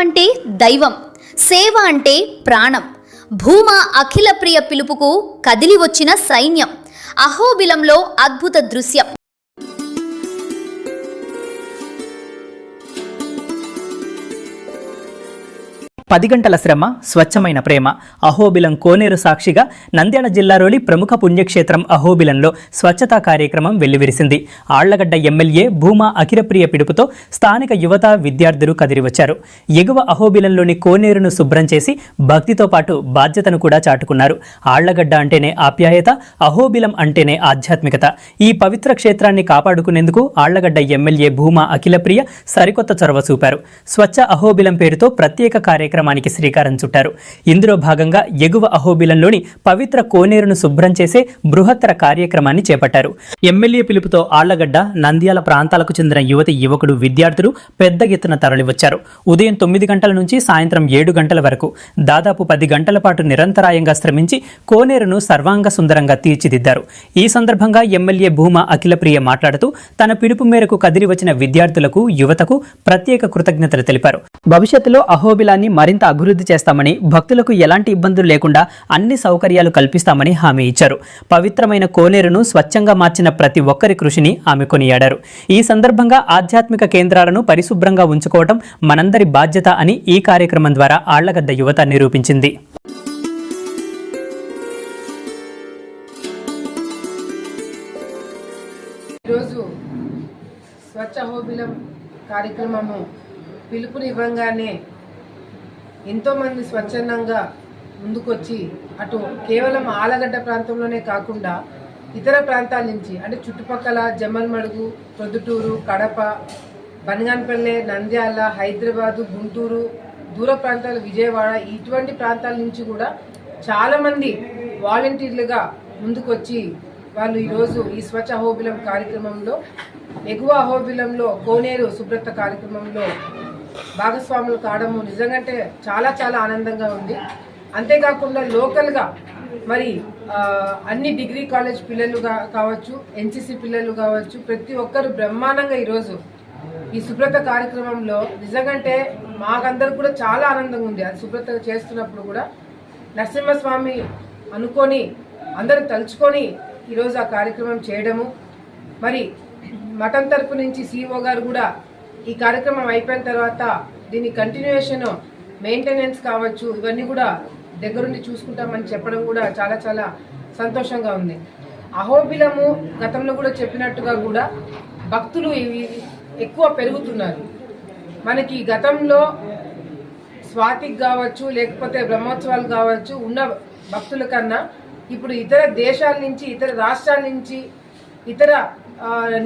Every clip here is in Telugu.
అంటే దైవం సేవ అంటే ప్రాణం. భూమా అఖిల ప్రియ పిలుపుకు కదిలి వచ్చిన సైన్యం అహోబిలంలో అద్భుత దృశ్యం. పది గంటల శ్రమ స్వచ్ఛమైన ప్రేమ. అహోబిలం కోనేరు సాక్షిగా నంద్యాల జిల్లాలోని ప్రముఖ పుణ్యక్షేత్రం అహోబిలంలో స్వచ్ఛతా కార్యక్రమం వెల్లివిరిసింది. ఆళ్ళగడ్డ ఎమ్మెల్యే భూమా అఖిలప్రియ పిడుపుతో స్థానిక యువత విద్యార్థులు కదిరివచ్చారు. ఎగువ అహోబిలంలోని కోనేరును శుభ్రం చేసి భక్తితో పాటు బాధ్యతను కూడా చాటుకున్నారు. ఆళ్ళగడ్డ అంటేనే ఆప్యాయత అహోబిలం అంటేనే ఆధ్యాత్మికత. ఈ పవిత్ర క్షేత్రాన్ని కాపాడుకునేందుకు ఆళ్ళగడ్డ ఎమ్మెల్యే భూమా అఖిలప్రియ సరికొత్త చొరవ చూపారు. స్వచ్ఛ అహోబిలం పేరుతో ప్రత్యేక కార్యక్రమం కార్యక్రమానికి శ్రీకారం చుట్టారు. ఇందులో భాగంగా ఎగువ అహోబిలంలోని పవిత్ర కోనేరును శుభ్రం చేసే బృహత్తర కార్యక్రమాన్ని చేపట్టారు. ఎమ్మెల్యే పిలుపుతో ఆళ్ళగడ్డ నంద్యాల ప్రాంతాలకు చెందిన యువతి యువకుడు విద్యార్థులు పెద్ద ఎత్తున తరలివచ్చారు. ఉదయం తొమ్మిది గంటల నుంచి సాయంత్రం ఏడు గంటల వరకు దాదాపు పది గంటల పాటు నిరంతరాయంగా శ్రమించి కోనేరును సర్వాంగ సుందరంగా తీర్చిదిద్దారు. ఈ సందర్భంగా ఎమ్మెల్యే భూమా అఖిలప్రియ మాట్లాడుతూ తన పిలుపు మేరకు కదిలి వచ్చిన విద్యార్థులకు యువతకు ప్రత్యేక కృతజ్ఞతలు తెలిపారు. భవిష్యత్తులో అహోబిలాన్ని మరింత అభివృద్ధి చేస్తామని భక్తులకు ఎలాంటి ఇబ్బందులు లేకుండా అన్ని సౌకర్యాలు కల్పిస్తామని హామీ ఇచ్చారు. పవిత్రమైన కోనేరును స్వచ్ఛంగా మార్చిన ప్రతి ఒక్కరి కృషిని ఆమె కొనియాడారు. ఈ సందర్భంగా ఆధ్యాత్మిక కేంద్రాలను పరిశుభ్రంగా ఉంచుకోవడం మనందరి బాధ్యత అని ఈ కార్యక్రమం ద్వారా ఆళ్ళగద్ద యువత నిరూపించింది. ఈరోజు స్వచ్ఛ హోబిలం కార్యక్రమము పిలుపునివ్వంగానే ఎంతోమంది స్వచ్ఛందంగా ముందుకొచ్చి అటు కేవలం ఆలగడ్డ ప్రాంతంలోనే కాకుండా ఇతర ప్రాంతాల నుంచి అంటే చుట్టుపక్కల జమ్మల్మడుగు ప్రొద్దుటూరు కడప బనగానపల్లె నంద్యాల హైదరాబాదు గుంటూరు దూర ప్రాంతాలు విజయవాడ ఇటువంటి ప్రాంతాల నుంచి కూడా చాలామంది వాలంటీర్లుగా ముందుకొచ్చి వాళ్ళు ఈరోజు ఈ స్వచ్ఛ అహోబిలం కార్యక్రమంలో ఎగువ అహోబిలంలో కోనేరు శుభ్రత కార్యక్రమంలో భాగస్వాములు కావడము నిజంగంటే చాలా చాలా ఆనందంగా ఉంది. అంతేకాకుండా లోకల్గా మరి అన్ని డిగ్రీ కాలేజ్ పిల్లలు కావచ్చు ఎన్సీసీ పిల్లలు కావచ్చు ప్రతి ఒక్కరు బ్రహ్మాండంగా ఈరోజు ఈ శుభ్రత కార్యక్రమంలో నిజంగంటే మాకందరికి కూడా చాలా ఆనందంగా ఉంది. అది శుభ్రత చేస్తున్నప్పుడు కూడా నరసింహస్వామి అనుకొని అందరూ తలుచుకొని ఈరోజు ఆ కార్యక్రమం చేయడము. మరి మఠం తరపు నుంచి సిఇఓ గారు కూడా ఈ కార్యక్రమం అయిపోయిన తర్వాత దీని కంటిన్యూషన్ మెయింటెనెన్స్ కావచ్చు ఇవన్నీ కూడా దగ్గరుండి చూసుకుంటామని చెప్పడం కూడా చాలా చాలా సంతోషంగా ఉంది. అహోబిలము గతంలో కూడా చెప్పినట్టుగా కూడా భక్తులు ఇవి ఎక్కువ పెరుగుతున్నారు. మనకి గతంలో స్వాతికి కావచ్చు లేకపోతే బ్రహ్మోత్సవాలు కావచ్చు ఉన్న భక్తుల కన్నా ఇప్పుడు ఇతర దేశాల నుంచి ఇతర రాష్ట్రాల నుంచి ఇతర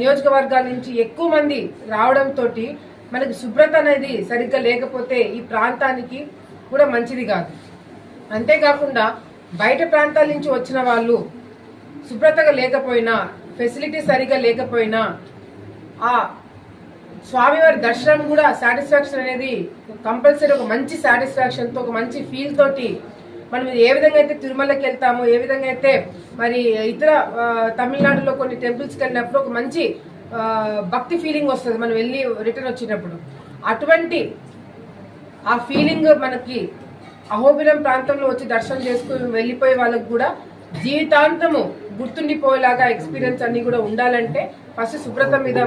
నియోజకవర్గాల నుంచి ఎక్కువ మంది రావడంతో మనకి శుభ్రత అనేది సరిగ్గా లేకపోతే ఈ ప్రాంతానికి కూడా మంచిది కాదు. అంతేకాకుండా బయట ప్రాంతాల నుంచి వచ్చిన వాళ్ళు శుభ్రతగా లేకపోయినా ఫెసిలిటీ సరిగా లేకపోయినా ఆ స్వామివారి దర్శనం కూడా సాటిస్ఫాక్షన్ అనేది కంపల్సరీ ఒక మంచి సాటిస్ఫాక్షన్తో ఒక మంచి ఫీల్ తోటి మనం ఏ విధంగా అయితే తిరుమలకి వెళ్తామో ఏ విధంగా అయితే మరి ఇతర తమిళనాడులో కొన్ని టెంపుల్స్కి వెళ్ళినప్పుడు ఒక మంచి భక్తి ఫీలింగ్ వస్తుంది మనం వెళ్ళి రిటర్న్ వచ్చినప్పుడు. అటువంటి ఆ ఫీలింగ్ మనకి అహోబిలం ప్రాంతంలో వచ్చి దర్శనం చేసుకుని వెళ్ళిపోయే వాళ్ళకి కూడా జీవితాంతము గుర్తుండిపోయేలాగా ఎక్స్పీరియన్స్ అన్ని కూడా ఉండాలంటే ఫస్ట్ శుభ్రత మీద